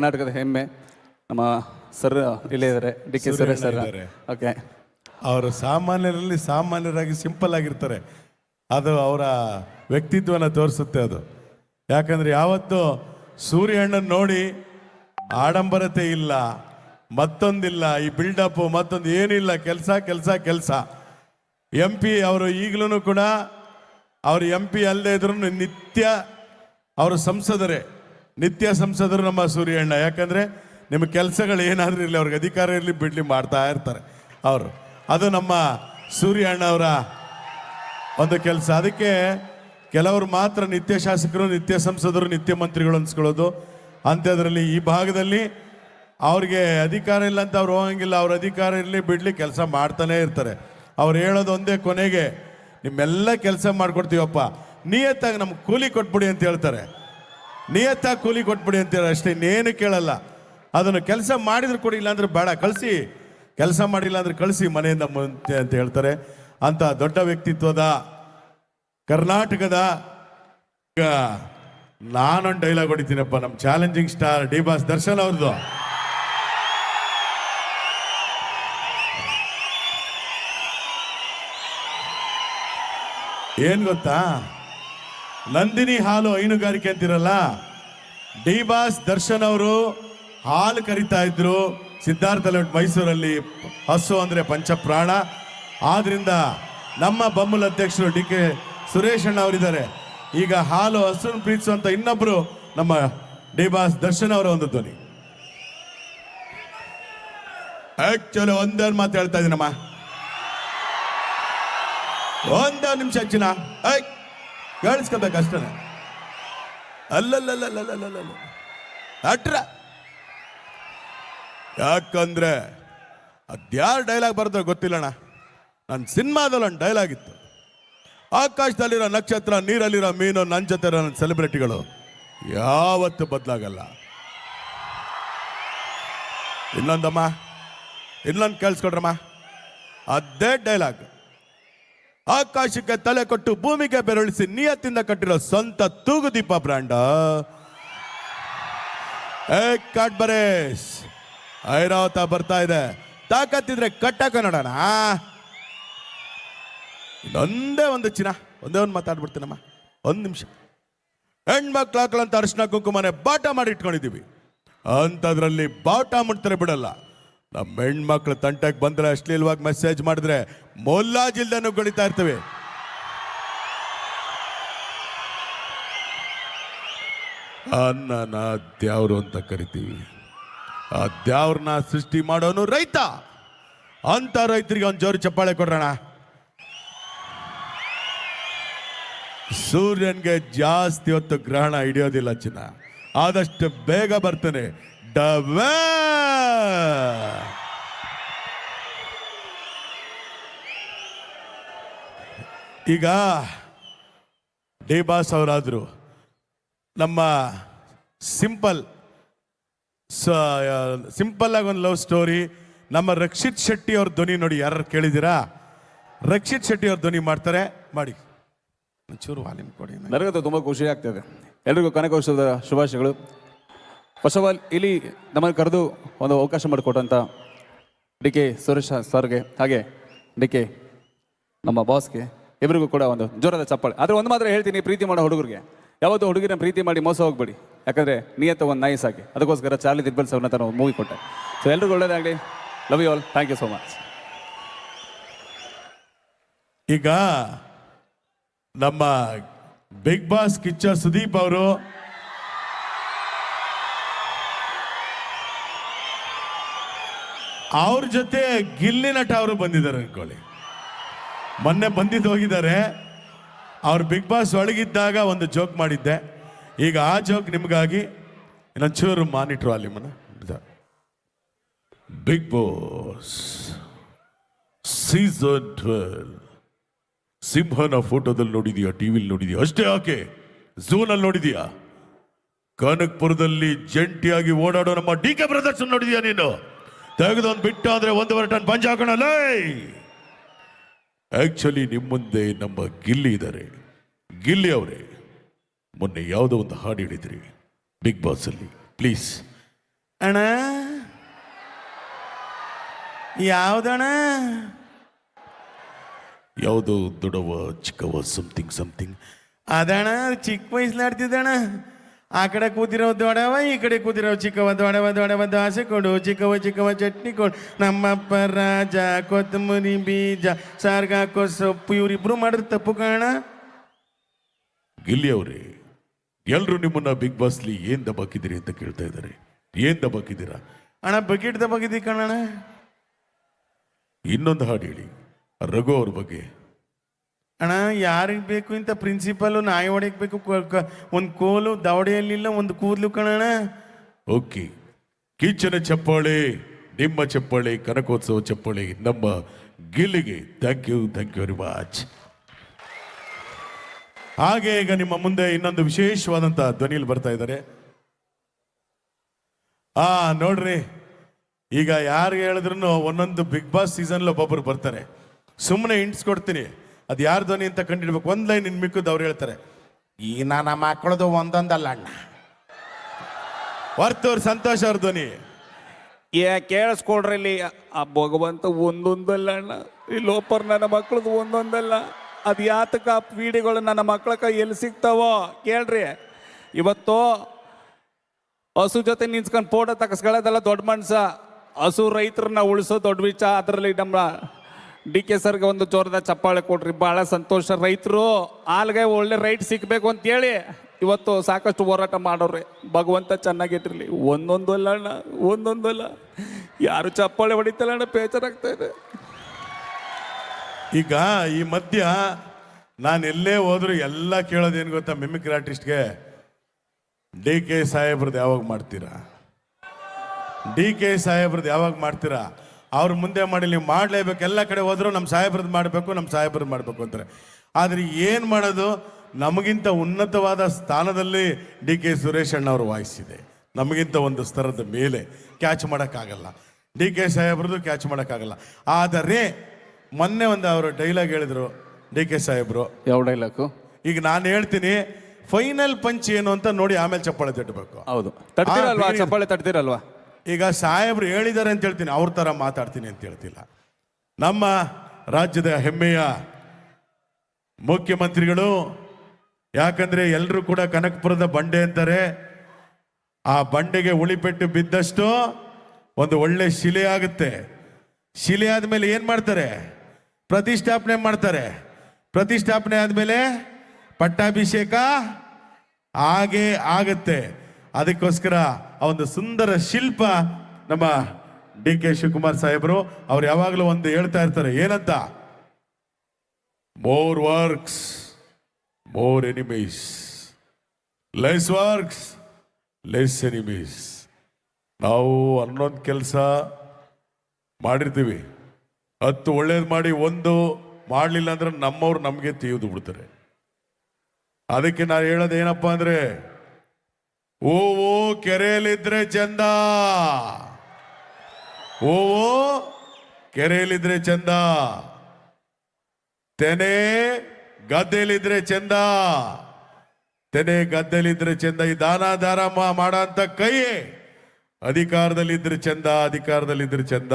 ಕರ್ನಾಟಕದ ಹೆಮ್ಮೆ ನಮ್ಮ ಸರ್ ಇಲ್ಲೇ ಇದ್ದಾರೆ D K Suresh sir. Okay. ಅವರು ಸಾಮಾನ್ಯರಲ್ಲಿ ಸಾಮಾನ್ಯರಾಗಿ ಸಿಂಪಲ್ ಆಗಿರ್ತಾರೆ. ಅದು ಅವರ ವ್ಯಕ್ತಿತ್ವನ ತೋರಿಸುತ್ತೆ ಅದು. ಯಾಕಂದ್ರೆ ಯಾವತ್ತು ಸೂರ್ಯಣ್ಣನ ನೋಡಿ ಆಡಂಬರತೆ ಇಲ್ಲ ಮತ್ತೊಂದಿಲ್ಲ ಈ ಬಿಲ್ಡಪ್ ಮತ್ತೊಂದು ಏನಿಲ್ಲ ಕೆಲಸ ಕೆಲಸ ಕೆಲಸ. ಎಂ ಪಿ ಅವರು ಈಗಲೂ ಕೂಡ ಅವರು ಎಂ ಪಿ ಅಲ್ಲದೆ ಇದ್ರು ನಿತ್ಯ ಅವರು ಸಂಸದರೇ. ನಿತ್ಯ ಸಂಸದರು ನಮ್ಮ ಸೂರ್ಯಣ್ಣ. ಯಾಕಂದ್ರೆ ನಿಮ್ಮ ಕೆಲಸಗಳು ಏನಾದ್ರೂ ಇರಲಿ, ಅವ್ರಿಗೆ ಅಧಿಕಾರ ಇರಲಿ, ಬಿಡ್ಲಿ ಮಾಡ್ತಾ ಇರ್ತಾರೆ ಅವರು. ಅದು ನಮ್ಮ ಸೂರ್ಯಣ್ಣ ಅವರ ಒಂದು ಕೆಲಸ. ಅದಕ್ಕೆ ಕೆಲವರು ಮಾತ್ರ ನಿತ್ಯ ಶಾಸಕರು, ನಿತ್ಯ ಸಂಸದರು, ನಿತ್ಯ ಮಂತ್ರಿಗಳು ಅನ್ಸ್ಕೊಳ್ಳೋದು. ಅಂಥದ್ರಲ್ಲಿ ಈ ಭಾಗದಲ್ಲಿ ಅವ್ರಿಗೆ ಅಧಿಕಾರ ಇಲ್ಲ ಅಂತ ಅವ್ರು ಹೋಗಂಗಿಲ್ಲ. ಅವ್ರ ಅಧಿಕಾರ ಇರಲಿ, ಬಿಡ್ಲಿ ಕೆಲಸ ಮಾಡ್ತಾನೆ ಇರ್ತಾರೆ. ಅವ್ರು ಹೇಳೋದು ಒಂದೇ ಕೊನೆಗೆ, ನಿಮ್ಮೆಲ್ಲ ಕೆಲಸ ಮಾಡ್ಕೊಡ್ತೀವಪ್ಪ. ನಿಯತ್ತಾಗಿ ನಮ್ಗೆ ಕೂಲಿ ಕೊಟ್ಬಿಡಿ ಅಂತ ಹೇಳ್ತಾರೆ. ನಿಯತ್ತಾಗಿ ಕೂಲಿ ಕೊಟ್ಬಿಡಿ ಅಂತೀರ ಅಷ್ಟೇ, ಇನ್ನೇನು ಕೇಳಲ್ಲ. ಅದನ್ನು ಕೆಲಸ ಮಾಡಿದ್ರು ಕೊಡಿ, ಇಲ್ಲಾಂದ್ರೆ ಬೇಡ, ಕಳಿಸಿ. ಕೆಲಸ ಮಾಡಿಲ್ಲ ಅಂದ್ರೆ ಕಳಿಸಿ, ಮನೆಯಿಂದ ಮುಂದೆ ಅಂತ ಹೇಳ್ತಾರೆ. ಅಂತ ದೊಡ್ಡ ವ್ಯಕ್ತಿತ್ವದ ಕರ್ನಾಟಕದ ಈಗ ನಾನೊಂದು ಡೈಲಾಗ್ ಹೊಡಿತೀನಪ್ಪ, ನಮ್ಮ challenging star D boss Darshan ಅವ್ರದ್ದು. ಏನ್ ಗೊತ್ತಾ? ನಂದಿನಿ ಹಾಲು ಹೈನುಗಾರಿಕೆ ಅಂತಿರಲ್ಲ? ಡಿ ಬಾಸ್ ದರ್ಶನ್ ಅವರು ಹಾಲು ಕರಿತಾ ಇದ್ರು. ಸಿದ್ಧಾರ್ಥ ಲಟ್ ಮೈಸೂರಲ್ಲಿ ಹಸು ಅಂದ್ರೆ ಪಂಚಪ್ರಾಣ. ಆದ್ರಿಂದ ನಮ್ಮ ಬಮ್ಮಲ್ ಅಧ್ಯಕ್ಷರು ಡಿ ಕೆ ಸುರೇಶ್ ಅಣ್ಣ ಅವರಿದ್ದಾರೆ. ಈಗ ಹಾಲು ಹಸುನ್ ಪ್ರೀತಿಸುವಂತ ಇನ್ನೊಬ್ರು ನಮ್ಮ ಡಿ ಬಾಸ್ ದರ್ಶನ್ ಅವರ ಒಂದು ಧ್ವನಿ. ಆಕ್ಚುಲಿ ಒಂದೊಂದು ಮಾತು ಹೇಳ್ತಾ ಇದ್ದೀನಮ್ಮ ಒಂದೇ ನಿಮಿಷ ಅಚ್ಚಿನ ಐ ಕೇಳಿಸ್ಕೋಬೇಕು ಅಷ್ಟೇ ಅಲ್ಲಲ್ಲಲ್ಲಲ್ಲಲ್ಲಲ್ಲ ಅಟ್ರ ಯಾಕಂದ್ರೆ ಅದ್ಯಾರು ಡೈಲಾಗ್ ಬರುತ್ತೋ ಗೊತ್ತಿಲ್ಲಣ್ಣ. ನನ್ನ ಸಿನಿಮಾದಲ್ಲಿ ಒಂದು ಡೈಲಾಗ್ ಇತ್ತು. ಆಕಾಶದಲ್ಲಿರೋ ನಕ್ಷತ್ರ, ನೀರಲ್ಲಿರೋ ಮೀನು ನನ್ನ ಜೊತೆ ಇರೋ ನನ್ನ ಸೆಲೆಬ್ರಿಟಿಗಳು ಯಾವತ್ತು ಬದಲಾಗಲ್ಲ. ಇನ್ನೊಂದಮ್ಮ, ಇನ್ನೊಂದು ಕೇಳಿಸ್ಕೊಡ್ರಮ್ಮ. ಅದೇ ಡೈಲಾಗ್. ಆಕಾಶಕ್ಕೆ ತಲೆ ಕೊಟ್ಟು ಭೂಮಿಗೆ ಬೆರಳಿಸಿ ನಿಯತ್ತಿಂದ ಕಟ್ಟಿರೋ ಸ್ವಂತ ತೂಗುದೀಪ ಬ್ರ್ಯಾಂಡ ಏ ಕಾಡ್ಬರೇಶ್ ಐರಾವತ ಬರ್ತಾ ಇದೆ. ತಾಕತ್ತಿದ್ರೆ ಕಟ್ಟಕ ನೋಡೋಣ ಒಂದೇ ಒಂದು ಚಿನ್ನ. ಒಂದೇ ಒಂದು ಮಾತಾಡ್ಬಿಡ್ತೀನಮ್ಮ. ಒಂದು ನಿಮಿಷ. ಹೆಣ್ಮಕ್ಳು ಹಾಕಲಂತ ಅರಿಶಿನ ಕುಂಕುಮನೆ ಬಾಟ ಮಾಡಿ ಇಟ್ಕೊಂಡಿದ್ದೀವಿ. ಅಂಥದ್ರಲ್ಲಿ ಬಾಟ ಮುಟ್ತಾರೆ ಬಿಡಲ್ಲ. ನಮ್ಮ ಹೆಣ್ಮಕ್ಳು ತಂಟಕ್ಕೆ ಬಂದ್ರೆ ಅಶ್ಲೀಲವಾಗಿ ಮೆಸೇಜ್ ಮಾಡಿದ್ರೆ ಮೊಲ್ಲಾಜಿಲ್ದನು ಗಳಿತಾ ಇರ್ತೇವೆ. ಅನ್ನನ ದ್ಯಾವ್ರು ಅಂತ ಕರಿತೀವಿ. ಆ ದ್ಯಾವ್ರನ್ನ ಸೃಷ್ಟಿ ಮಾಡೋನು ರೈತ. ಅಂತ ರೈತರಿಗೆ ಒಂದು ಜೋರು ಚಪ್ಪಾಳೆ ಕೊಡೋಣ ಸೂರ್ಯನ್ಗೆ ಜಾಸ್ತಿ ಹೊತ್ತು ಗ್ರಹಣ ಹಿಡಿಯೋದಿಲ್ಲ ಚಿನ್ನ. ಆದಷ್ಟು ಬೇಗ ಬರ್ತೇನೆ. ಡವೇ ಈಗ ಡಿ ಬಾಸ್ ಅವರಾದ್ರು ನಮ್ಮ ಸಿಂಪಲ್ ಸಿಂಪಲ್ ಆಗಿ ಒಂದು ಲವ್ ಸ್ಟೋರಿ ನಮ್ಮ ರಕ್ಷಿತ್ ಶೆಟ್ಟಿ ಅವ್ರ ಧ್ವನಿ ನೋಡಿ ಯಾರು ಕೇಳಿದ್ದೀರಾ ರಕ್ಷಿತ್ ಶೆಟ್ಟಿ ಅವ್ರ ಧ್ವನಿ ಮಾಡ್ತಾರೆ ಮಾಡಿ. ಒಂಚೂರು ವಾಲ್ಯೂಮ್ ಕೊಡಿ ನನಗಂತೂ ತುಂಬ ಖುಷಿ ಆಗ್ತದೆ ಎಲ್ರಿಗೂ ಕನಕೋತ್ಸವದ ಶುಭಾಶಯಗಳು. ಫಸ್ಟ್ ಆಫ್ ಆಲ್ ಇಲ್ಲಿ ನಮ್ಮನ್ನು ಕರೆದು ಒಂದು ಅವಕಾಶ ಮಾಡಿಕೊಟ್ಟಂತ ಡಿ ಕೆ ಸುರೇಶ್ ಸರ್ಗೆ, ಹಾಗೆ ಡಿ ಕೆ ನಮ್ಮ ಬಾಸ್ಗೆ ಇಬ್ಬರಿಗೂ ಕೂಡ ಒಂದು ಜೋರಾದ ಚಪ್ಪಾಳೆ. ಆದರೆ ಒಂದು ಮಾತ್ರ ಹೇಳ್ತೀನಿ ಪ್ರೀತಿ ಮಾಡೋ ಹುಡುಗರಿಗೆ. ಯಾವತ್ತೂ ಹುಡುಗಿನ ಪ್ರೀತಿ ಮಾಡಿ ಮೋಸ ಹೋಗ್ಬೇಡಿ. ಯಾಕಂದರೆ ನಿಯತ್ತ ಒಂದು ನೈಸ್ ಸಾಕಿ. ಅದಕ್ಕೋಸ್ಕರ ಚಾರ್ಲಿ ದಿಬ್ಬಲ್ ಸರ್ನ ತಾನು ಮೂವಿ ಕೊಟ್ಟೆ. ಸೊ ಎಲ್ರಿಗೂ ಒಳ್ಳೇದಾಗಲಿ. Love you all thank you so much ಈಗ ನಮ್ಮ ಬಿಗ್ ಬಾಸ್ ಕಿಚ್ಚ ಸುದೀಪ್ ಅವರು ಅವ್ರ ಜೊತೆ ಗಿಲ್ಲಿ ನಟ ಅವರು ಬಂದಿದ್ದಾರೆ ಅನ್ಕೊಳ್ಳಿ ಮೊನ್ನೆ ಬಂದಿದ್ದು ಹೋಗಿದ್ದಾರೆ. ಅವ್ರು ಬಿಗ್ ಬಾಸ್ ಒಳಗಿದ್ದಾಗ ಒಂದು ಜೋಕ್ ಮಾಡಿದ್ದೆ. ಈಗ ಆ ಜೋಕ್ ನಿಮಗಾಗಿ ಇನ್ನೊಂಚೂರು ಮಾನಿಟ್ರು ಅಲ್ಲಿ ಮನ ಬಿಗ್ ಬಾಸ್ ಸೀಸನ್ ಟ್ವೆಲ್ ಸಿಂಹನ ಫೋಟೋದಲ್ಲಿ ನೋಡಿದೀಯಾ ಟಿವಿಲಿ ನೋಡಿದೀಯಾ? ಅಷ್ಟೇ ಯಾಕೆ? ಝೂನಲ್ಲಿ ನೋಡಿದೀಯಾ? ಕನಕ್ಪುರದಲ್ಲಿ ಜಂಟಿಯಾಗಿ ಓಡಾಡೋ ನಮ್ಮ ಡಿ ಕೆ ಬ್ರದರ್ಸ್ ನೋಡಿದೀಯಾ ನೀನು? ತೆಗೆದೊಂದು ಬಿಟ್ಟು ಅಂದ್ರೆ ಒಂದೂವರೆ ಟನ್ ಪಂಚ ಹಾಕೋಣಲ್ಲ ಆಕ್ಚುಲಿ ನಿಮ್ಮ ಮುಂದೆ ನಮ್ಮ ಗಿಲ್ಲಿ ಇದ್ದಾರೆ ಗಿಲ್ಲಿ ಅವರೇ ಮೊನ್ನೆ ಯಾವುದೋ ಒಂದು ಹಾಡು ಹೇಳಿದ್ರಿ ಬಿಗ್ ಬಾಸ್ ಅಲ್ಲಿ. ಪ್ಲೀಸ್ ಅಣ್ಣ? ಯಾವ್ದಣ ಯಾವುದೋ ದೊಡವ ಚಿಕ್ಕವ ಸಮಥಿಂಗ್ ಸಮಥಿಂಗ್ ಅದಣ್ಣ ಚಿಕ್ಕ ವಯಸ್ಸಲ್ಲಿ ಆಡ್ತಿದ್ದಣ್ಣ. ಆ ಕಡೆ ಕೂತಿರೋ ದೊಡವ ಈ ಕಡೆ ಕೂತಿರೋ ಚಿಕ್ಕವ ದೊಡವ ದೊಡವ ದಾಸೆ ಕೊಡು ಚಿಕ್ಕವ ಚಿಕ್ಕವ ಚಟ್ನಿ ಕೊಡು. ನಮ್ಮಪ್ಪ ರಾಜ ಕೊತ್ತಂಬರಿ ಬೀಜ ಸಾರ್ಗ ಸೊಪ್ಪು ಇವರಿಬ್ರು ಮಾಡಿದ್ರೆ ತಪ್ಪು ಕಾಣ? ಗಿಲ್ಲಿ ಅವರೇ ಎಲ್ಲರೂ ನಿಮ್ಮನ್ನ ಬಿಗ್ ಬಾಸ್ಲಿ ಏನ್ ದಬಾಕಿದ್ದೀರಿ ಅಂತ ಕೇಳ್ತಾ ಇದ್ದಾರೆ. ಏನ್ ದಬಾಕಿದ್ದೀರಾ? ಅಣ್ಣ ಬಕೆಟ್ ದಬಾಕಿದ್ದೀವಿ ಕಣಣ್ಣ. ಇನ್ನೊಂದು ಹಾಡು ಹೇಳಿ. ರಘು ಅವ್ರ ಬಗ್ಗೆ. ಅಣ್ಣ, ಯಾರಿಗೆ ಬೇಕು ಇಂಥ ಪ್ರಿನ್ಸಿಪಲ್ ನಾಯಿ ಹೊಡೆಯಕ್ಕೆ ಬೇಕು ಒಂದು ಕೋಲು ದವಡೆಯಲ್ಲಿಲ್ಲ ಒಂದು ಕೂದಲು ಕಣಣ ಓಕೆ. ಕಿಚ್ಚನ ಚಪ್ಪಾಳೆ, ನಿಮ್ಮ ಚಪ್ಪಾಳೆ, ಕನಕೋತ್ಸವ ಚಪ್ಪಾಳೆ, ನಮ್ಮ ಗಿಲ್ಲಿಗೆ thank you thank you very much ಹಾಗೆ ಈಗ ನಿಮ್ಮ ಮುಂದೆ ಇನ್ನೊಂದು ವಿಶೇಷವಾದಂತಹ ಧ್ವನಿಯಲ್ಲಿ ಬರ್ತಾ ಇದ್ದಾರೆ. ಆ, ನೋಡ್ರಿ, ಈಗ ಯಾರು ಹೇಳಿದ್ರು ಒಂದೊಂದು ಬಿಗ್ ಬಾಸ್ ಸೀಸನ್ ಒಬ್ಬೊಬ್ರು ಬರ್ತಾರೆ. ಸುಮ್ಮನೆ ಇಂಟ್ಸ್ ಕೊಡ್ತೀನಿ. ಅದು ಯಾರ ಧ್ವನಿ ಅಂತ ಕಂಡಿಡ್ಬೇಕು? ಒಂದ್ ಲೈನ್ ಇನ್ ಮಿಕ್ಕದ್ದು ಅವ್ರು ಹೇಳ್ತಾರೆ, ಈ ನನ್ನ ಮಕ್ಕಳದು ಒಂದೊಂದಲ್ಲ ಅಣ್ಣ. ಹೊರ್ತವ್ರು ಸಂತೋಷ ಅವ್ರ ಧ್ವನಿ. ಏ ಕೇಳಿಸ್ಕೊಡ್ರಿ ಇಲ್ಲಿ. ಆ ಭಗವಂತ ಒಂದೊಂದಲ್ಲ ಅಣ್ಣ. ಈ ಲೋಪರ್ ನನ್ನ ಮಕ್ಕಳದು ಒಂದೊಂದಲ್ಲ. ಅದು ಯಾತಕ ಪೀಡಿಗಳು ನನ್ನ ಮಕ್ಕಳ ಕೈ ಎಲ್ಲಿ ಸಿಗ್ತಾವೋ ಕೇಳ್ರಿ. ಇವತ್ತು ಹಸು ಜೊತೆ ನಿಂತ್ಕೊಂಡು ಫೋಟೋ ತಗಸ್ಕೊಳ್ಳೋದೆಲ್ಲ ದೊಡ್ಡ ಮನ್ಸ. ಹಸು ರೈತರನ್ನ ಉಳಿಸೋ ದೊಡ್ಡ ವಿಚಾರ ಅದರಲ್ಲಿ ನಮ್ಮ ಡಿ ಕೆ ಸರ್ಗೆ ಒಂದು ಜೋರದ ಚಪ್ಪಾಳೆ ಕೊಡ್ರಿ. ಭಾಳ ಸಂತೋಷ. ರೈತರು ಆಲ್ಗೆ ಒಳ್ಳೆ ರೈಟ್ ಸಿಗ್ಬೇಕು ಅಂತೇಳಿ ಇವತ್ತು ಸಾಕಷ್ಟು ಹೋರಾಟ ಮಾಡೋರಿ. ಭಗವಂತ ಚೆನ್ನಾಗಿಟ್ಟಿರ್ಲಿ ಒಂದೊಂದು ಅಲ್ಲ ಅಣ್ಣ, ಒಂದೊಂದು ಅಲ್ಲ. ಯಾರು ಚಪ್ಪಾಳೆ ಹೊಡಿತಲ್ಲ ಅಣ್ಣ, ಬೇಜಾರಾಗ್ತಾ ಇದೆ. ಈಗ ಈ ಮಧ್ಯ ನಾನು ಎಲ್ಲೇ ಹೋದ್ರು ಎಲ್ಲ ಕೇಳೋದೇನು ಗೊತ್ತಾ ಮಿಮಿಕ್ರಿ ಆರ್ಟಿಸ್ಟ್ಗೆ ಡಿ ಕೆ ಸಾಹೇಬ್ರದ್ದು ಯಾವಾಗ ಮಾಡ್ತೀರಾ? ಡಿ ಕೆ ಸಾಹೇಬ್ರದ್ದು ಯಾವಾಗ ಮಾಡ್ತೀರಾ? ಅವ್ರ ಮುಂದೆ ಮಾಡಿ ನೀವು ಮಾಡಲೇಬೇಕು ಎಲ್ಲ ಕಡೆ ಹೋದರೂ ನಮ್ಮ ಸಾಹೇಬ್ರದ್ದು ಮಾಡಬೇಕು ನಮ್ಮ ಸಾಹೇಬ್ರದ್ದು ಮಾಡಬೇಕು ಅಂತಾರೆ. ಆದರೆ ಏನು ಮಾಡೋದು? ನಮಗಿಂತ ಉನ್ನತವಾದ ಸ್ಥಾನದಲ್ಲಿ ಡಿ ಕೆ ಸುರೇಶ್ ಅಣ್ಣ ಅವ್ರ ವಾಯ್ಸ್ ಇದೆ ನಮಗಿಂತ ಒಂದು ಸ್ತರದ ಮೇಲೆ ಕ್ಯಾಚ್ ಮಾಡೋಕ್ಕಾಗಲ್ಲ. ಡಿ ಕೆ ಸಾಹೇಬ್ರದ್ದು ಕ್ಯಾಚ್ ಮಾಡೋಕ್ಕಾಗಲ್ಲ. ಆದರೆ ಮೊನ್ನೆ ಒಂದು ಅವರು ಡೈಲಾಗ್ ಹೇಳಿದ್ರು ಡಿ ಕೆ ಸಾಹೇಬ್ರು. ಯಾವ ಡೈಲಾಗು ಈಗ ನಾನು ಹೇಳ್ತೀನಿ ಫೈನಲ್ ಪಂಚ್ ಏನು ಅಂತ ನೋಡಿ ಆಮೇಲೆ ಚಪ್ಪಾಳೆ ತಟ್ಟಬೇಕು. ಹೌದು. ತಟ್ಟಿರಲ್ವಾ ಚಪ್ಪಾಳೆ ತಡ್ತೀರಲ್ವಾ ಈಗ ಸಾಹೇಬ್ರು ಹೇಳಿದ್ದಾರೆ ಅಂತ ಹೇಳ್ತೀನಿ, ಅವ್ರ ಥರ ಮಾತಾಡ್ತೀನಿ ಅಂತ ಹೇಳ್ತಿಲ್ಲ. ನಮ್ಮ ರಾಜ್ಯದ ಹೆಮ್ಮೆಯ ಮುಖ್ಯಮಂತ್ರಿಗಳು, ಯಾಕಂದ್ರೆ ಎಲ್ಲರೂ ಕೂಡ ಕನಕಪುರದ ಬಂಡೆ ಅಂತಾರೆ, ಆ ಬಂಡೆಗೆ ಉಳಿಪೆಟ್ಟು ಬಿದ್ದಷ್ಟು ಒಂದು ಒಳ್ಳೆ ಶಿಲೆ ಆಗುತ್ತೆ. ಶಿಲೆ ಆದಮೇಲೆ ಏನು ಮಾಡ್ತಾರೆ? ಪ್ರತಿಷ್ಠಾಪನೆ ಮಾಡ್ತಾರೆ. ಪ್ರತಿಷ್ಠಾಪನೆ ಆದ್ಮೇಲೆ ಪಟ್ಟಾಭಿಷೇಕ ಹಾಗೆ ಆಗುತ್ತೆ. ಅದಕ್ಕೋಸ್ಕರ ಆ ಒಂದು ಸುಂದರ ಶಿಲ್ಪ ನಮ್ಮ ಡಿ ಕೆ ಶಿವಕುಮಾರ್ ಸಾಹೇಬರು ಅವ್ರು ಯಾವಾಗಲೂ ಒಂದು ಹೇಳ್ತಾ ಇರ್ತಾರೆ, ಏನಂತ? More works more enemies less works less enemies ನಾವು ಹನ್ನೊಂದು ಕೆಲಸ ಮಾಡಿರ್ತೀವಿ. ಹತ್ತು ಒಳ್ಳೇದು ಮಾಡಿ ಒಂದು ಮಾಡಲಿಲ್ಲ ಅಂದ್ರೆ ನಮ್ಮವ್ರು ನಮಗೆ ತೀವ್ದು ಬಿಡ್ತಾರೆ. ಅದಕ್ಕೆ ನಾನು ಹೇಳೋದು ಏನಪ್ಪ ಅಂದ್ರೆ ಓವೋ ಕೆರೆಯಲ್ಲಿದ್ರೆ ಚಂದ. ಓ ಕೆರೆಯಲ್ಲಿದ್ರೆ ಚಂದ. ತೆನೆ ಗದ್ದೆಯಲ್ಲಿದ್ರೆ ಚಂದ. ತೆನೆ ಗದ್ದೆಯಲ್ಲಿದ್ರೆ ಚಂದ. ಈ ದಾನ ದಾರ ಮಾಡಂತ ಕೈ ಅಧಿಕಾರದಲ್ಲಿದ್ರೆ ಚಂದ ಅಧಿಕಾರದಲ್ಲಿದ್ರೆ ಚಂದ.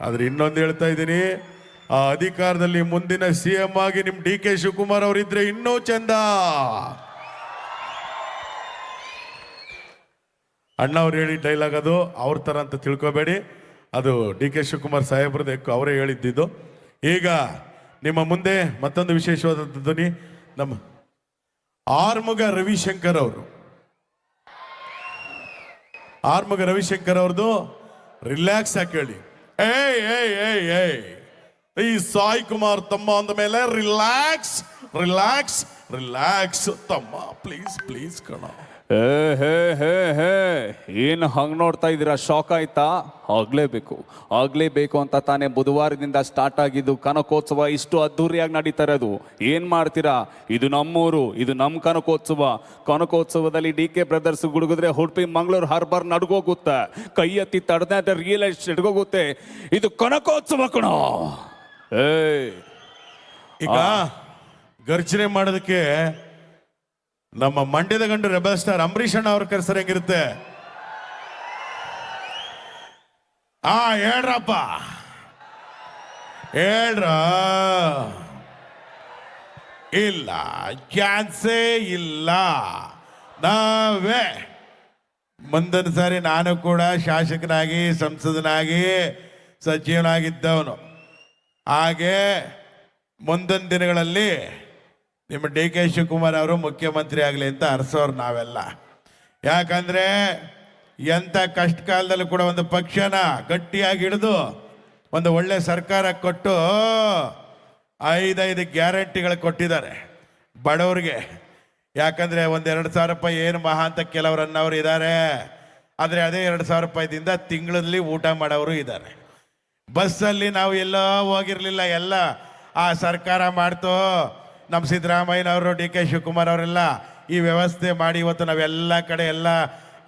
ಆದ್ರೆ ಇನ್ನೊಂದು ಹೇಳ್ತಾ ಇದ್ದೀನಿ, ಆ ಅಧಿಕಾರದಲ್ಲಿ ಮುಂದಿನ ಸಿ ಎಂ ಆಗಿ ನಿಮ್ ಡಿ ಕೆ ಶಿವಕುಮಾರ್ ಅವರಿದ್ರೆ ಇನ್ನೂ ಚಂದ. ಅಣ್ಣ ಅವ್ರು ಹೇಳಿ ಡೈಲಾಗ್ ಅದು, ಅವ್ರ ಥರ ಅಂತ ತಿಳ್ಕೊಬೇಡಿ. ಅದು ಡಿ ಕೆ ಶಿವಕುಮಾರ್ ಸಾಹೇಬ್ರದ್ದು ಎಕ್ಕು ಅವರೇ ಹೇಳಿದ್ದಿದ್ದು. ಈಗ ನಿಮ್ಮ ಮುಂದೆ ಮತ್ತೊಂದು ವಿಶೇಷವಾದಂಥ ಧ್ವನಿ, ನಮ್ಮ ಆರ್ಮುಗ ರವಿಶಂಕರ್ ಅವರು. ಆರ್ಮುಗ ರವಿಶಂಕರ್ ಅವ್ರದ್ದು ರಿಲ್ಯಾಕ್ಸ್ ಆಗಿ ಹೇಳಿ ಏಯ್ ಏಯ್ ಏಯ್ ಈ ಸಾಯಿ ಕುಮಾರ್ ತಮ್ಮ ಅಂದ ಮೇಲೆ ರಿಲ್ಯಾಕ್ಸ್ ರಿಲ್ಯಾಕ್ಸ್ ರಿಲ್ಯಾಕ್ಸ್ ತಮ್ಮ ಪ್ಲೀಸ್ ಪ್ಲೀಸ್ ಕಣ. ಏ ಹೇ ಹೇ ಹೇ. ಏನು ಹಂಗೆ ನೋಡ್ತಾ ಇದ್ದೀರಾ? ಶಾಕ್ ಆಯ್ತಾ? ಆಗ್ಲೇಬೇಕು ಆಗಲೇಬೇಕು ಅಂತ ತಾನೇ ಬುಧವಾರದಿಂದ ಸ್ಟಾರ್ಟ್ ಆಗಿದ್ದು ಕನಕೋತ್ಸವ ಇಷ್ಟು ಅದ್ಧೂರಿಯಾಗಿ ನಡೀತಾ ಇರೋದು. ಏನು ಮಾಡ್ತೀರಾ? ಇದು ನಮ್ಮೂರು ಇದು ನಮ್ಮ ಕನಕೋತ್ಸವ. ಕನಕೋತ್ಸವದಲ್ಲಿ ಡಿ ಕೆ ಬ್ರದರ್ಸ್ ಗುಡುಗಿದ್ರೆ ಉಡುಪಿ ಮಂಗಳೂರು ಹಾರ್ಬರ್ ನಡ್ಗೋಗುತ್ತೆ. ಕೈ ಎತ್ತಿ ತಡದ ರಿಯಲ್ ಎಸ್ಟೇಟ್ ಹೋಗುತ್ತೆ ಇದು ಕನಕೋತ್ಸವ ಕಣೋ. ಏ ಈಗ ಗರ್ಜನೆ ಮಾಡೋದಕ್ಕೆ ನಮ್ಮ ಮಂಡ್ಯದ ಗಂಡು ರೆಬಲ್ ಸ್ಟಾರ್ ಅಂಬರೀಷ್ ಅಣ್ಣ ಅವ್ರ ಕರೆಸರ್ ಹೆಂಗಿರುತ್ತೆ? ಆ, ಹೇಳ್ರಪ್ಪ. ಹೇಳ್ರ. ಇಲ್ಲ, ಚಾನ್ಸೇ ಇಲ್ಲ. ನಾವೇ. ಮುಂದಿನ ಸಾರಿ ನಾನು ಕೂಡ ಶಾಸಕನಾಗಿ, ಸಂಸದನಾಗಿ, ಸಚಿವನಾಗಿದ್ದವನು. ಹಾಗೆ ಮುಂದಿನ ದಿನಗಳಲ್ಲಿ ನಿಮ್ಮ ಡಿ ಕೆ ಶಿವಕುಮಾರ್ ಅವರು ಮುಖ್ಯಮಂತ್ರಿ ಆಗಲಿ ಅಂತ ಹರಿಸೋರು ನಾವೆಲ್ಲ. ಯಾಕಂದ್ರೆ ಎಂಥ ಕಷ್ಟ ಕಾಲದಲ್ಲೂ ಕೂಡ ಒಂದು ಪಕ್ಷನ ಗಟ್ಟಿಯಾಗಿ ಹಿಡಿದು ಒಂದು ಒಳ್ಳೆ ಸರ್ಕಾರ ಕೊಟ್ಟು ಐದೈದು ಗ್ಯಾರಂಟಿಗಳು ಕೊಟ್ಟಿದ್ದಾರೆ ಬಡವ್ರಿಗೆ. ಯಾಕಂದ್ರೆ ಒಂದು ಎರಡು ಸಾವಿರ ರೂಪಾಯಿ ಏನು ಮಹಾ ಅಂತ ಕೆಲವರು ಅನ್ನೋರು ಇದ್ದಾರೆ ಆದರೆ ಅದೇ ಎರಡು ಸಾವಿರ ರೂಪಾಯಿದಿಂದ ತಿಂಗಳಲ್ಲಿ ಊಟ ಮಾಡೋರು ಇದ್ದಾರೆ ಬಸ್ಸಲ್ಲಿ ನಾವು ಎಲ್ಲೋ ಹೋಗಿರಲಿಲ್ಲ ಎಲ್ಲ. ಆ ಸರ್ಕಾರ ಮಾಡ್ತು ನಮ್ಮ ಸಿದ್ದರಾಮಯ್ಯನವರು ಡಿ ಕೆ ಶಿವಕುಮಾರ್ ಅವರೆಲ್ಲ ಈ ವ್ಯವಸ್ಥೆ ಮಾಡಿ ಇವತ್ತು ನಾವೆಲ್ಲ ಕಡೆ ಎಲ್ಲ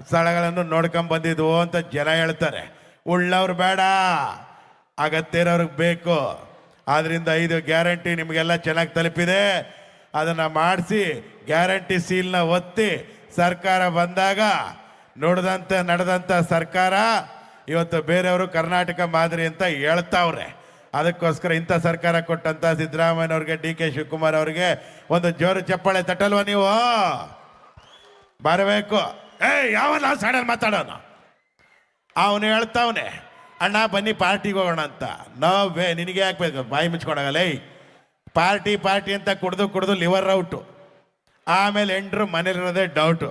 ಸ್ಥಳಗಳನ್ನು ನೋಡ್ಕೊಂಡು ಬಂದಿದ್ವು ಅಂತ ಜನ ಹೇಳ್ತಾರೆ. ಉಳ್ಳವ್ರು ಬೇಡ ಅಗತ್ಯ ಇರೋರ್ಗೆ ಬೇಕು. ಆದ್ದರಿಂದ ಐದು ಗ್ಯಾರಂಟಿ ನಿಮಗೆಲ್ಲ ಚೆನ್ನಾಗಿ ತಲುಪಿದೆ. ಅದನ್ನು ಮಾಡಿಸಿ, ಗ್ಯಾರಂಟಿ ಸೀಲ್ನ ಒತ್ತಿ ಸರ್ಕಾರ ಬಂದಾಗ ನೋಡಿದಂಥ ನಡೆದಂಥ ಸರ್ಕಾರ ಇವತ್ತು ಬೇರೆಯವರು ಕರ್ನಾಟಕ ಮಾದರಿ ಅಂತ ಹೇಳ್ತಾವ್ರೆ. ಅದಕ್ಕೋಸ್ಕರ ಇಂಥ ಸರ್ಕಾರ ಕೊಟ್ಟಂತ ಸಿದ್ದರಾಮಯ್ಯನವ್ರಿಗೆ, ಡಿ ಕೆ ಶಿವಕುಮಾರ್ ಅವರಿಗೆ ಒಂದು ಜೋರು ಚಪ್ಪಾಳೆ ತಟ್ಟಲ್ವ ನೀವು? ಬರಬೇಕು. ಏ ಯಾವನ ಸಡನ್ ಮಾತಾಡೋಣ? ಅವನು ಹೇಳ್ತಾವನೆ, ಅಣ್ಣ, ಬನ್ನಿ ಪಾರ್ಟಿಗೆ ಹೋಗೋಣ ಅಂತ. ನೋವೇ, ನಿನಗೆ ಯಾಕೆ ಬೇಕು? ಬಾಯಿ ಮುಚ್ಕೊಂಡಾಗಲ್ಲ, ಏಯ್, ಪಾರ್ಟಿ ಪಾರ್ಟಿ ಅಂತ ಕುಡ್ದು ಕುಡ್ದು ಲಿವರ್ ಔಟು. ಆಮೇಲೆ ಎಂಡ್ರು ಮನೇಲಿರೋದೇ ಡೌಟು.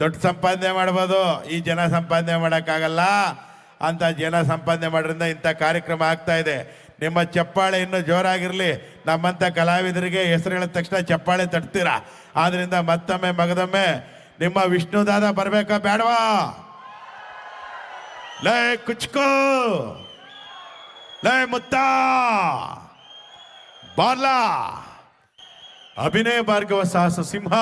ದೊಡ್ಡ ಸಂಪಾದನೆ ಮಾಡ್ಬೋದು, ಈ ಜನ ಸಂಪಾದನೆ ಮಾಡೋಕ್ಕಾಗಲ್ಲ. ಅಂತ ಜನ ಸಂಪಾದನೆ ಮಾಡೋದ್ರಿಂದ ಇಂಥ ಕಾರ್ಯಕ್ರಮ ಆಗ್ತಾ ಇದೆ. ನಿಮ್ಮ ಚಪ್ಪಾಳೆ ಇನ್ನೂ ಜೋರಾಗಿರಲಿ, ನಮ್ಮಂಥ ಕಲಾವಿದರಿಗೆ ಹೆಸರು ಹೇಳಿದ ತಕ್ಷಣ ಚಪ್ಪಾಳೆ ತಟ್ತೀರಾ? ಆದ್ರಿಂದ ಮತ್ತೊಮ್ಮೆ ಮಗದೊಮ್ಮೆ, ನಿಮ್ಮ ವಿಷ್ಣುದಾದ ಬರಬೇಕಾ ಬೇಡವಾ? ಲೇ ಕುಚ್ಕೋ! ಲೇ ಮುತ್ತ! ಬಾರ್ಲಾ! ಅಭಿನಯ ಭಾರ್ಗವ ಸಾಹಸ ಸಿಂಹ,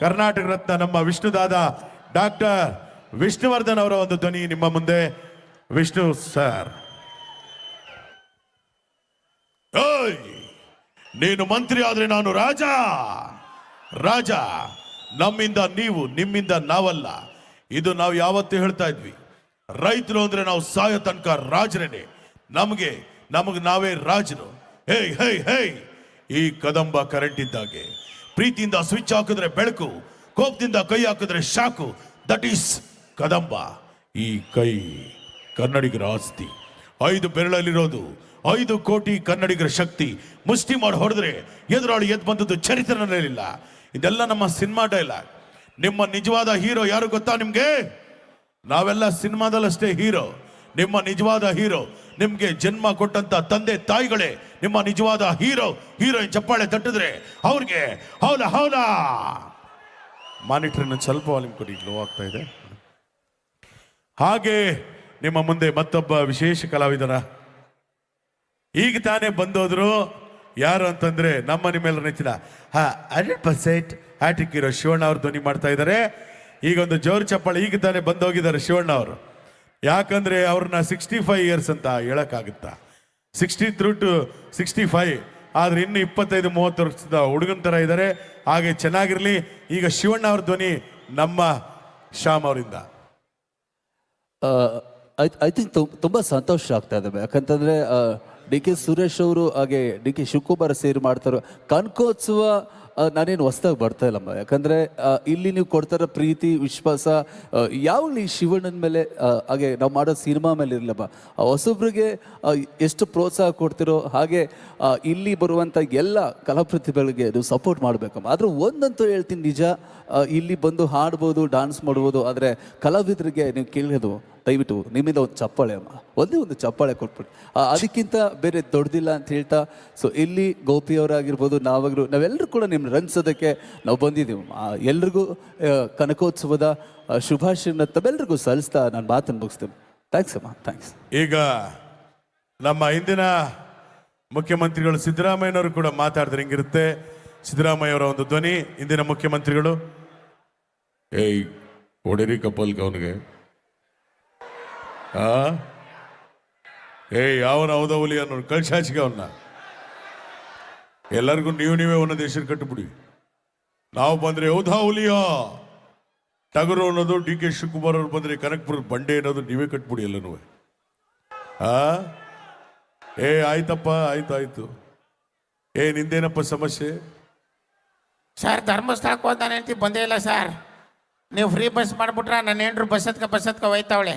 ಕರ್ನಾಟಕ ರತ್ನ ನಮ್ಮ ವಿಷ್ಣುದಾದ ಡಾಕ್ಟರ್ ವಿಷ್ಣುವರ್ಧನ್ ಅವರ ಒಂದು ಧ್ವನಿ ನಿಮ್ಮ ಮುಂದೆ. ವಿಷ್ಣು ಸರ್. ನೀನು ಮಂತ್ರಿ ಆದ್ರೆ ನಾನು ರಾಜ. ರಾಜ, ನಮ್ಮಿಂದ ನೀವು, ನಿಮ್ಮಿಂದ ನಾವಲ್ಲ. ಇದು ನಾವು ಯಾವತ್ತೂ ಹೇಳ್ತಾ ಇದ್ವಿ. ರೈತರು ಅಂದ್ರೆ ನಾವು ಸಾಯೋ ತನಕ ರಾಜರೇನೆ. ನಮಗೆ ನಮಗೆ ನಾವೇ ರಾಜರು. ಹೇ ಹೇ ಹೇ ಈ ಕದಂಬ ಕರೆಂಟ್ ಇದ್ದಾಗೆ. ಪ್ರೀತಿಯಿಂದ ಸ್ವಿಚ್ ಹಾಕಿದ್ರೆ ಬೆಳಕು, ಕೋಪದಿಂದ ಕೈ ಹಾಕಿದ್ರೆ ಶಾಕು. ದಟ್ ಈಸ್ ಕದಂಬ, ಈ ಕೈ ಕನ್ನಡಿಗರ ಆಸ್ತಿ. ಐದು ಬೆರಳಲ್ಲಿರೋದು, ಐದು ಕೋಟಿ ಕನ್ನಡಿಗರ ಶಕ್ತಿ. ಮುಷ್ಟಿ ಮಾಡಿ ಹೊಡೆದ್ರೆ ಎದುರಾಳಿ ಎದ್ದು ಬಂದದ್ದು ಚರಿತ್ರೆನಲ್ಲಿಲ್ಲ ಇದೆಲ್ಲ ನಮ್ಮ ಸಿನಿಮಾ ಡೈಲಾಗ್. ನಿಮ್ಮ ನಿಜವಾದ ಹೀರೋ ಯಾರು ಗೊತ್ತಾ ನಿಮಗೆ? ನಾವೆಲ್ಲ ಸಿನಿಮಾದಲ್ಲಷ್ಟೇ ಹೀರೋ. ನಿಮ್ಮ ನಿಜವಾದ ಹೀರೋ, ನಿಮಗೆ ಜನ್ಮ ಕೊಟ್ಟಂತ ತಂದೆ ತಾಯಿಗಳೇ ನಿಮ್ಮ ನಿಜವಾದ ಹೀರೋ, ಹೀರೋಯಿನ್ ಚಪ್ಪಾಳೆ ತಟ್ಟಿದ್ರೆ ಅವ್ರಿಗೆ ಹೌದಾ ಹೌದಾ? ಮಾನಿಟ್ರಿನ ಸ್ವಲ್ಪ ವಾಲ್ಯೂಮ್ ಕೊಡಿ ಲೋ ಆಗ್ತಾ ಇದೆ. ಹಾಗೆ ನಿಮ್ಮ ಮುಂದೆ ಮತ್ತೊಬ್ಬ ವಿಶೇಷ ಕಲಾವಿದರ ಈಗ ತಾನೇ ಬಂದೋದ್ರು ಯಾರು ಅಂತಂದ್ರೆ ನಮ್ಮ ನಿಮ್ಮೆಲ್ಲರ ನೆಚ್ಚಿನ ಹಂಡ್ರೆಡ್ ಪರ್ಸೆಂಟ್ ಹ್ಯಾಟ್ರಿಕ್ ಇರೋ ಶಿವಣ್ಣ ಅವರು ಧ್ವನಿ ಮಾಡ್ತಾ ಇದ್ದಾರೆ. ಈಗ ಒಂದು ಜೋರು ಚಪ್ಪಾಳೆ ಈಗ ತಾನೇ ಬಂದೋಗಿದ್ದಾರೆ ಶಿವಣ್ಣ ಅವರು. ಯಾಕಂದ್ರೆ ಅವ್ರನ್ನ ಸಿಕ್ಸ್ಟಿ ಫೈವ್ ಇಯರ್ಸ್ ಅಂತ ಹೇಳಕ್ಕಾಗುತ್ತಾ. Sixty through to sixty five ಆದ್ರೆ ಇನ್ನು ಇಪ್ಪತ್ತೈದು, ಮೂವತ್ತು ವರ್ಷದ ಹುಡುಗನ ಥರ ಇದ್ದಾರೆ. ಹಾಗೆ ಚೆನ್ನಾಗಿರ್ಲಿ. ಈಗ ಶಿವಣ್ಣ ಅವ್ರ ಧ್ವನಿ ನಮ್ಮ ಶ್ಯಾಮ್ ಅವರಿಂದ. ಐ ಥಿಂಕ್ ತುಂಬ ಸಂತೋಷ ಆಗ್ತಾ ಇದೆ ಯಾಕಂತಂದರೆ ಡಿ ಕೆ ಸುರೇಶ್ ಅವರು ಹಾಗೆ ಡಿ ಕೆ ಶಿವಕುಮಾರ್ ಸೇರಿ ಮಾಡ್ತಾರೋ ಕನಕೋತ್ಸವ ನಾನೇನು ಹೊಸ್ದಾಗಿ ಬರ್ತಾ ಇಲ್ಲಮ್ಮ ಯಾಕಂದರೆ ಇಲ್ಲಿ ನೀವು ಕೊಡ್ತಾರ ಪ್ರೀತಿ, ವಿಶ್ವಾಸ ಯಾವಾಗಲೂ ಶಿವಣ್ಣನ ಮೇಲೆ ಹಾಗೆ ನಾವು ಮಾಡೋ ಸಿನಿಮಾ ಮೇಲೆ ಇರಲಮ್ಮ ಹೊಸೊಬ್ರಿಗೆ ಎಷ್ಟು ಪ್ರೋತ್ಸಾಹ ಕೊಡ್ತಿರೋ ಹಾಗೆ ಇಲ್ಲಿ ಬರುವಂಥ ಎಲ್ಲ ಕಲಾಪ್ರತಿಭೆಗಳಿಗೆ ನೀವು ಸಪೋರ್ಟ್ ಮಾಡಬೇಕಮ್ಮ ಆದರೂ ಒಂದಂತೂ ಹೇಳ್ತೀನಿ ನಿಜ ಇಲ್ಲಿ ಬಂದು ಹಾಡ್ಬೋದು ಡಾನ್ಸ್ ಮಾಡ್ಬೋದು, ಆದರೆ ಕಲಾವಿದರಿಗೆ ನೀವು ಕೇಳೋದು ದಯವಿಟ್ಟು ನಿಮ್ಮಿಂದ ಒಂದು ಚಪ್ಪಾಳೆ ಅಮ್ಮ. ಒಂದೇ ಒಂದು ಚಪ್ಪಾಳೆ ಕೊಟ್ಬಿಡಿ. ಅದಕ್ಕಿಂತ ಬೇರೆ ದೊಡ್ಡದಿಲ್ಲ ಅಂತ ಹೇಳ್ತಾ ಸೊ ಇಲ್ಲಿ ಗೋಪಿಯವರಾಗಿರ್ಬೋದು ನಾವಾಗಲೂ ನಾವೆಲ್ಲರೂ ಕೂಡ ನಿಮ್ಮ ರಂಜಿಸೋದಕ್ಕೆ ನಾವು ಬಂದಿದ್ದೀವಿ. ಎಲ್ರಿಗೂ ಕನಕೋತ್ಸವದ ಶುಭಾಶಯನ ತಮ್ಮೆಲ್ರಿಗೂ ಸಲ್ಲಿಸ್ತಾ ನಾನು ಮಾತನ್ನು ಮುಗಿಸ್ತೇನೆ. ಥ್ಯಾಂಕ್ಸ್ ಅಮ್ಮ ಥ್ಯಾಂಕ್ಸ್ ಈಗ ನಮ್ಮ ಹಿಂದಿನ ಮುಖ್ಯಮಂತ್ರಿಗಳು ಸಿದ್ದರಾಮಯ್ಯನವರು ಕೂಡ ಮಾತಾಡಿದ್ರೆ ಹಿಂಗಿರುತ್ತೆ? ಸಿದ್ದರಾಮಯ್ಯ ಅವರ ಒಂದು ಧ್ವನಿ ಇಂದಿನ ಮುಖ್ಯಮಂತ್ರಿಗಳು. ಏಯ್ ಒಡೇರಿ ಕಪಲ್ಗೆ ಅವನಿಗೆ ಆ? ಏಯ್ ಯಾವನ ಹೌದವಲಿ ಅನ್ನೋ ಅನ್ನೋ ಕಳ್ಸಾಚಿಗೆ ಅವನ್ನ. ಎಲ್ಲರಿಗೂ ನೀವು ನೀವೇ ಒಂದೊಂದು ಹೆಸರು ಕಟ್ಟಿಬಿಡಿ. ನಾವು ಬಂದ್ರೆ, ಹೌದಾ ಹುಲಿಯೋ? ಟಗರು ಅನ್ನೋದು ಡಿ ಕೆ ಶಿವಕುಮಾರ್ ಅವ್ರು ಬಂದ್ರೆ ಕನಕಪುರ ಬಂಡೆ ಅನ್ನೋದು ನೀವೇ ಕಟ್ಬಿಡಿ ಎಲ್ಲನೂ. ಆ? ಏ, ಆಯ್ತಪ್ಪ, ಆಯ್ತು ಆಯ್ತು. ಏ, ನಿಂದೇನಪ್ಪ ಸಮಸ್ಯೆ? ಸರ್, ಧರ್ಮಸ್ಥಳಕ್ಕೆ ಹೋದ ಅಂತ ಬಂದೇ ಇಲ್ಲ, ಸರ್. ನೀವು ಫ್ರೀ ಬಸ್ ಮಾಡಿಬಿಟ್ರೆ ನನ್ನ ಹೆಂಡ್ರು ಬಸ್ ಹತ್ಕ ಬಸ್ ಹತ್ಕ ಹೋಯ್ತಾವಳೆ.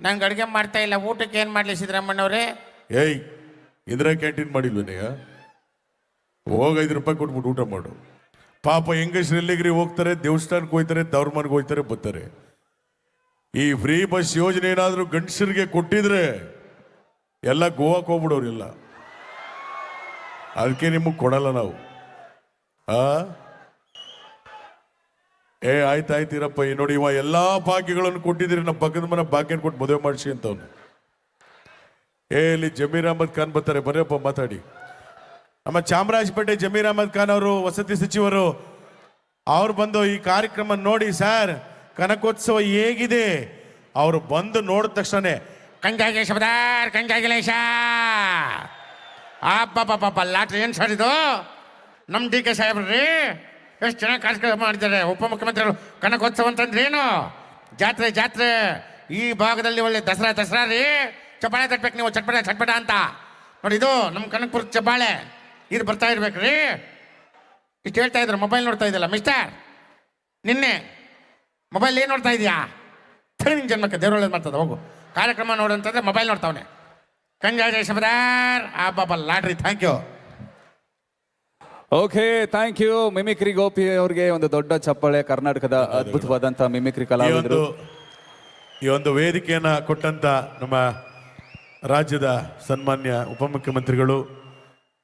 ನಂಗೆ ಅಡುಗೆ ಮಾಡ್ತಾ ಇಲ್ಲ, ಊಟಕ್ಕೆ ಏನು ಮಾಡಲಿ ಸಿದ್ದರಾಮಣ್ಣವ್ರೆ ಏಯ್, ಇಂದಿರಾ ಕ್ಯಾಂಟೀನ್ ಮಾಡಿಲ್ವನೇ ಹೋಗಿ ಐದು ರೂಪಾಯಿ ಕೊಟ್ಬಿಟ್ಟು ಊಟ ಮಾಡು. ಪಾಪ ಹೆಂಗಸ್ರು ಎಲ್ಲಿಗ್ರಿ ಹೋಗ್ತಾರೆ, ದೇವಸ್ಥಾನಕ್ಕೆ ಹೋಗ್ತಾರೆ ತವ್ರ ಮನೆಗೆ ಹೋಗ್ತಾರೆ ಬರ್ತಾರೆ. ಈ ಫ್ರೀ ಬಸ್ ಯೋಜನೆ ಏನಾದರೂ ಗಂಡಸರಿಗೆ ಕೊಟ್ಟಿದ್ರೆ ಎಲ್ಲ ಗೋವಾಕ್ಕೆ ಹೋಗ್ಬಿಡೋರಿಲ್ಲ. ಅದಕ್ಕೆ ನಿಮಗೆ ಕೊಡಲ್ಲ ನಾವು. ಆ? ಏ, ಆಯ್ತು ಆಯ್ತು ಇರಪ್ಪ. ಈ ನೋಡಿ ಇವ ಎಲ್ಲ ಭಾಗ್ಯಗಳನ್ನು ಕೊಟ್ಟಿದ್ದೀರಿ. ನಮ್ಮ ಪಕ್ಕದ ಮನೆ ಭಾಗ್ಯನ ಕೊಟ್ಟು ಮದುವೆ ಮಾಡಿಸಿ ಅಂತವನು. ಏ, ಇಲ್ಲಿ ಜಮೀರ್ ಅಹಮದ್ ಖಾನ್ ಬರ್ತಾರೆ. ಬರೆಯಪ್ಪ ಮಾತಾಡಿ. ನಮ್ಮ ಚಾಮರಾಜಪೇಟೆ ಜಮೀರ್ ಅಹಮದ್ ಖಾನ್ ಅವರು, ವಸತಿ ಸಚಿವರು, ಅವ್ರು ಬಂದು ಈ ಕಾರ್ಯಕ್ರಮ ನೋಡಿ, ಸರ್, ಕನಕೋತ್ಸವ ಹೇಗಿದೆ? ಅವರು ಬಂದು ನೋಡಿದ ತಕ್ಷಣ ಗಿಲೇಶಾ ಆ ಪಾಪ ಪಾಪ ಲಾಟ್ರಿ ಏನು ಸರ್ ಇದು? ನಮ್ಮ ಡಿ ಕೆ ಸಾಹೇಬ್ರಿ ಎಷ್ಟು ಚೆನ್ನಾಗಿ ಕಾರ್ಯಕ್ರಮ ಮಾಡಿದ್ದಾರೆ. ಉಪಮುಖ್ಯಮಂತ್ರಿಗಳು ಕನಕೋತ್ಸವ ಅಂತಂದ್ರೆ ಏನು? ಜಾತ್ರೆ ಜಾತ್ರೆ. ಈ ಭಾಗದಲ್ಲಿ ಒಳ್ಳೆ ದಸರಾ ದಸರಾ ರೀ. ಚಪ್ಪಾಳೆ ತಟ್ಬೇಕು ನೀವು, ಚಟ್ಪಟ ಚಟ್ಪಟ ಅಂತ. ನೋಡಿ ಇದು ನಮ್ಮ ಕನಕಪುರ ಚಪ್ಪಾಳೆ. ಇದು ಬರ್ತಾ ಇರ್ಬೇಕ್ರಿ ಇಷ್ಟು ಹೇಳ್ತಾ ಇದ್ರು, ಮೊಬೈಲ್ ನೋಡ್ತಾ ಇದ್ದಲ್ಲ ಮಿಸ್ಟರ್? ನಿನ್ನೆ ಮೊಬೈಲ್ ಏನು ನೋಡ್ತಾ ಇದೀಯಾ? ನಿನ್ನ ಜನ್ಮಕ್ಕೆ ದೇವ್ರ ಒಳ್ಳೇದು ಮಾಡ್ತದೆ, ಹೋಗು. ಕಾರ್ಯಕ್ರಮ ನೋಡು ಅಂತಂದ್ರೆ ಮೊಬೈಲ್ ನೋಡ್ತಾವನೆ. ಕಂಜಾಜ ಶಬ್ದಾರ್ ಆ ಬಾಬಾ ಲಾಡ್ರಿ thank you okay thank you mimicry Gopi ಅವರಿಗೆ ಒಂದು ದೊಡ್ಡ ಚಪ್ಪಾಳೆ ಕರ್ನಾಟಕದ ಅದ್ಭುತವಾದಂತ ಮಿಮಿಕ್ರಿ ಕಲಾವಿದರು. ಈ ಒಂದು ವೇದಿಕೆಯನ್ನ ಕೊಟ್ಟಂತ ನಮ್ಮ ರಾಜ್ಯದ ಸನ್ಮಾನ್ಯ ಉಪಮುಖ್ಯಮಂತ್ರಿಗಳು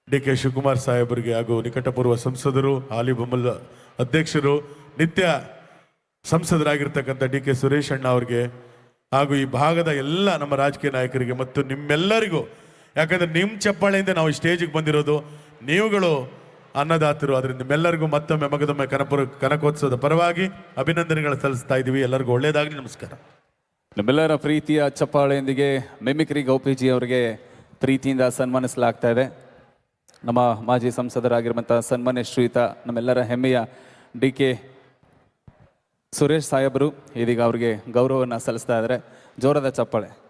ಡಿ ಕೆ ಶಿವಕುಮಾರ್ ಸಾಹೇಬರಿಗೆ ಹಾಗೂ ನಿಕಟಪೂರ್ವ ಸಂಸದರು ಹಾಲಿ ಬೊಮ್ಮಲ್ ಅಧ್ಯಕ್ಷರು ನಿತ್ಯ ಸಂಸದರಾಗಿರ್ತಕ್ಕಂಥ ಡಿ ಕೆ ಸುರೇಶ್ ಅಣ್ಣ ಅವ್ರಿಗೆ ಹಾಗೂ ಈ ಭಾಗದ ಎಲ್ಲ ನಮ್ಮ ರಾಜಕೀಯ ನಾಯಕರಿಗೆ ಮತ್ತು ನಿಮ್ಮೆಲ್ಲರಿಗೂ. ಯಾಕಂದ್ರೆ ನಿಮ್ಮ ಚಪ್ಪಾಳೆಯಿಂದ ನಾವು ಸ್ಟೇಜಿಗೆ ಬಂದಿರೋದು ನೀವುಗಳು ಅನ್ನದಾತರು. ಅದರಿಂದ ನಿಮ್ಮೆಲ್ಲರಿಗೂ ಮತ್ತೊಮ್ಮೆ ಮಗದೊಮ್ಮೆ ಕನಪುರ ಕನಕೋತ್ಸವದ ಪರವಾಗಿ ಅಭಿನಂದನೆಗಳು ಸಲ್ಲಿಸ್ತಾ ಇದ್ದೀವಿ. ಎಲ್ಲರಿಗೂ ಒಳ್ಳೆಯದಾಗಲಿ. ನಮಸ್ಕಾರ. ನಮ್ಮೆಲ್ಲರ ಪ್ರೀತಿಯ ಚಪ್ಪಾಳೆಯೊಂದಿಗೆ ಮಿಮಿಕ್ರಿ ಗೌಪಿಜಿ ಅವರಿಗೆ ಪ್ರೀತಿಯಿಂದ ಸನ್ಮಾನಿಸಲಾಗ್ತಾ ಇದೆ. ನಮ್ಮ ಮಾಜಿ ಸಂಸದರಾಗಿರುವಂಥ ಸನ್ಮಾನ್ಯ ಶ್ರೀತ ನಮ್ಮೆಲ್ಲರ ಹೆಮ್ಮೆಯ ಡಿ ಕೆ ಸುರೇಶ್ ಸಾಹೇಬರು ಇದೀಗ ಅವರಿಗೆ ಗೌರವವನ್ನು ಸಲ್ಲಿಸ್ತಾ ಇದ್ದಾರೆ. ಜೋರದ ಚಪ್ಪಾಳೆ.